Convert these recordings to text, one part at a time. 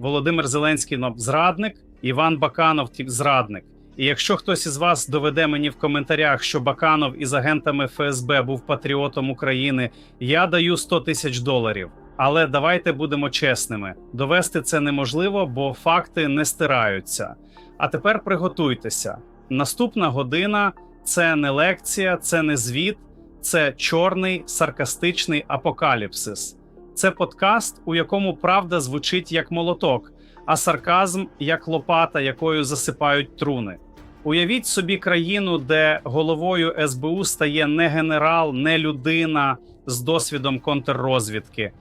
Володимир Зеленський ну, зрадник, Іван Баканов зрадник. І якщо хтось із вас доведе мені в коментарях, що Баканов із агентами ФСБ був патріотом України, я даю 100 тисяч доларів. Але давайте будемо чесними: довести це неможливо, бо факти не стираються. А тепер приготуйтеся. Наступна година це не лекція, це не звіт, це чорний саркастичний апокаліпсис. Це подкаст, у якому правда звучить як молоток, а сарказм як лопата, якою засипають труни. Уявіть собі країну, де головою СБУ стає не генерал, не людина з досвідом контррозвідки,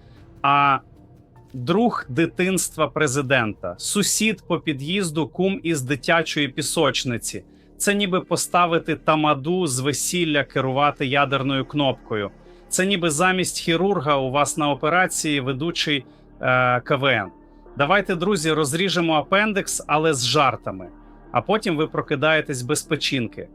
а друг дитинства президента, сусід по під'їзду, кум із дитячої пісочниці. Це ніби поставити тамаду з весілля керувати ядерною кнопкою. Це ніби замість хірурга у вас на операції ведучий е, КВН. Давайте, друзі, розріжемо апендикс, але з жартами. А потім ви прокидаєтесь без печінки.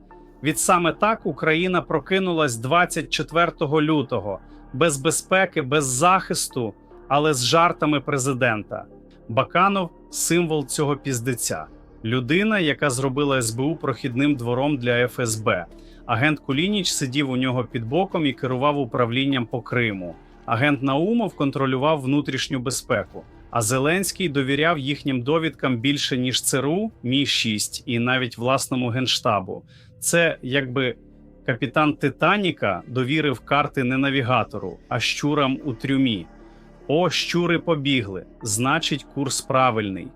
Від саме так Україна прокинулась 24 лютого, без безпеки, без захисту, але з жартами президента. Баканов символ цього піздеця. Людина, яка зробила СБУ прохідним двором для ФСБ. Агент Кулініч сидів у нього під боком і керував управлінням по Криму. Агент Наумов контролював внутрішню безпеку. А Зеленський довіряв їхнім довідкам більше ніж ЦРУ, Мі 6 і навіть власному генштабу. Це якби капітан Титаніка довірив карти не навігатору, а щурам у трюмі. О, щури побігли. Значить, курс правильний.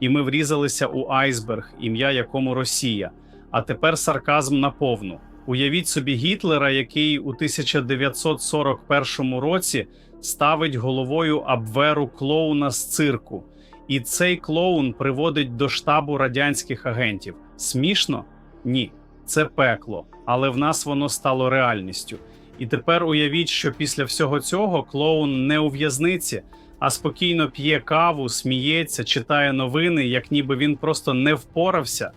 І ми врізалися у айсберг, ім'я якому Росія. А тепер сарказм наповну. Уявіть собі Гітлера, який у 1941 році ставить головою Абверу клоуна з цирку, і цей клоун приводить до штабу радянських агентів. Смішно? Ні, це пекло, але в нас воно стало реальністю. І тепер уявіть, що після всього цього клоун не у в'язниці, а спокійно п'є каву, сміється, читає новини, як ніби він просто не впорався.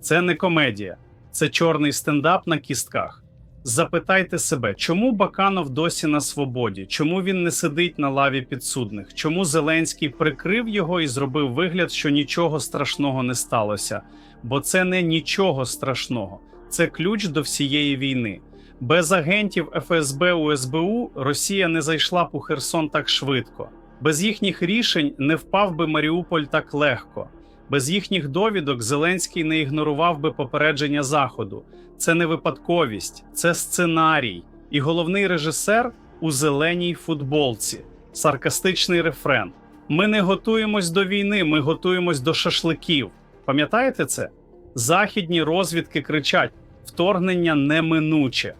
Це не комедія, це чорний стендап на кістках. Запитайте себе, чому Баканов досі на свободі? Чому він не сидить на лаві підсудних? Чому Зеленський прикрив його і зробив вигляд, що нічого страшного не сталося? Бо це не нічого страшного, це ключ до всієї війни. Без агентів ФСБ у СБУ Росія не зайшла б у Херсон так швидко. Без їхніх рішень не впав би Маріуполь так легко. Без їхніх довідок Зеленський не ігнорував би попередження Заходу. Це не випадковість, це сценарій. І головний режисер у зеленій футболці. Саркастичний рефрен. Ми не готуємось до війни, ми готуємось до шашликів. Пам'ятаєте це? Західні розвідки кричать: вторгнення неминуче.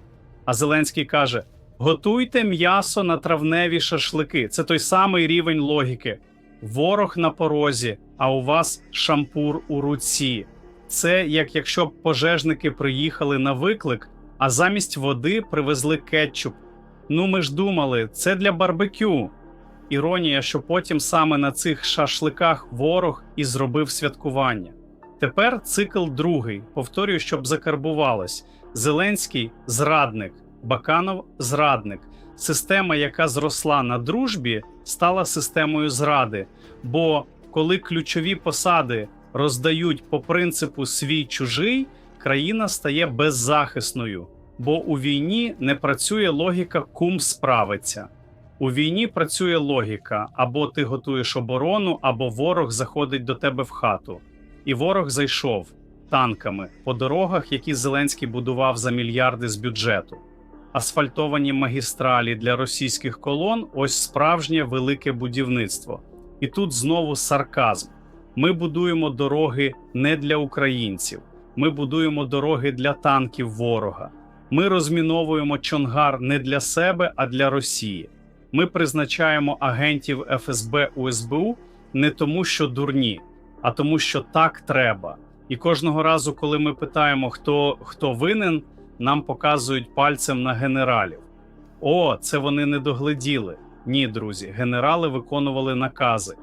А Зеленський каже: готуйте м'ясо на травневі шашлики. Це той самий рівень логіки. Ворог на порозі, а у вас шампур у руці. Це як якщо б пожежники приїхали на виклик, а замість води привезли кетчуп. Ну ми ж думали, це для барбекю. Іронія, що потім саме на цих шашликах ворог і зробив святкування. Тепер цикл другий. Повторюю, щоб закарбувалось: Зеленський зрадник, Баканов зрадник. Система, яка зросла на дружбі, стала системою зради. Бо коли ключові посади роздають по принципу свій чужий, країна стає беззахисною. Бо у війні не працює логіка кум справиться. У війні працює логіка: або ти готуєш оборону, або ворог заходить до тебе в хату. І ворог зайшов танками по дорогах, які Зеленський будував за мільярди з бюджету. Асфальтовані магістралі для російських колон ось справжнє велике будівництво. І тут знову сарказм. Ми будуємо дороги не для українців, ми будуємо дороги для танків ворога. Ми розміновуємо Чонгар не для себе, а для Росії. Ми призначаємо агентів ФСБ у СБУ не тому, що дурні, а тому, що так треба. І кожного разу, коли ми питаємо, хто, хто винен, нам показують пальцем на генералів. О, це вони не догледіли. Ні, друзі, генерали виконували накази,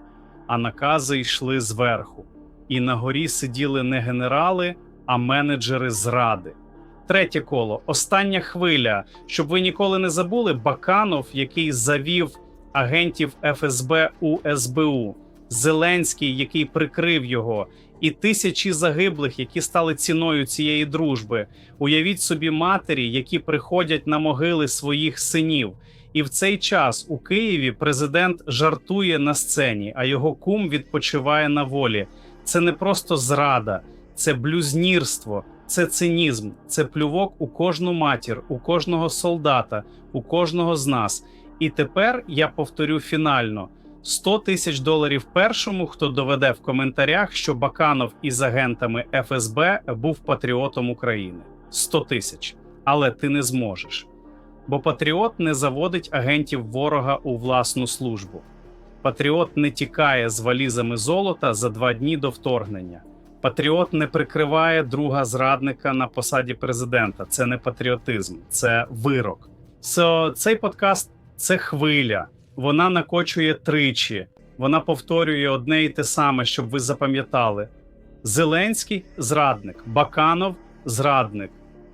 а накази йшли зверху. І на горі сиділи не генерали, а менеджери зради. Третє коло, остання хвиля. Щоб ви ніколи не забули, Баканов, який завів агентів ФСБ у СБУ, Зеленський, який прикрив його, і тисячі загиблих, які стали ціною цієї дружби. Уявіть собі матері, які приходять на могили своїх синів. І в цей час у Києві президент жартує на сцені, а його кум відпочиває на волі. Це не просто зрада, це блюзнірство, це цинізм, це плювок у кожну матір, у кожного солдата, у кожного з нас. І тепер я повторю фінально: 100 тисяч доларів першому, хто доведе в коментарях, що Баканов із агентами ФСБ був патріотом України. 100 тисяч. Але ти не зможеш. Бо патріот не заводить агентів ворога у власну службу. Патріот не тікає з валізами золота за два дні до вторгнення. Патріот не прикриває друга зрадника на посаді президента. Це не патріотизм, це вирок. So, цей подкаст це хвиля. Вона накочує тричі. Вона повторює одне і те саме, щоб ви запам'ятали: Зеленський зрадник, Баканов зрадник.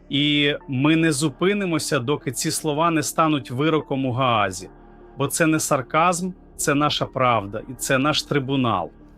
І ми не зупинимося, доки ці слова не стануть вироком у Гаазі. Бо це не сарказм, це наша правда, і це наш трибунал.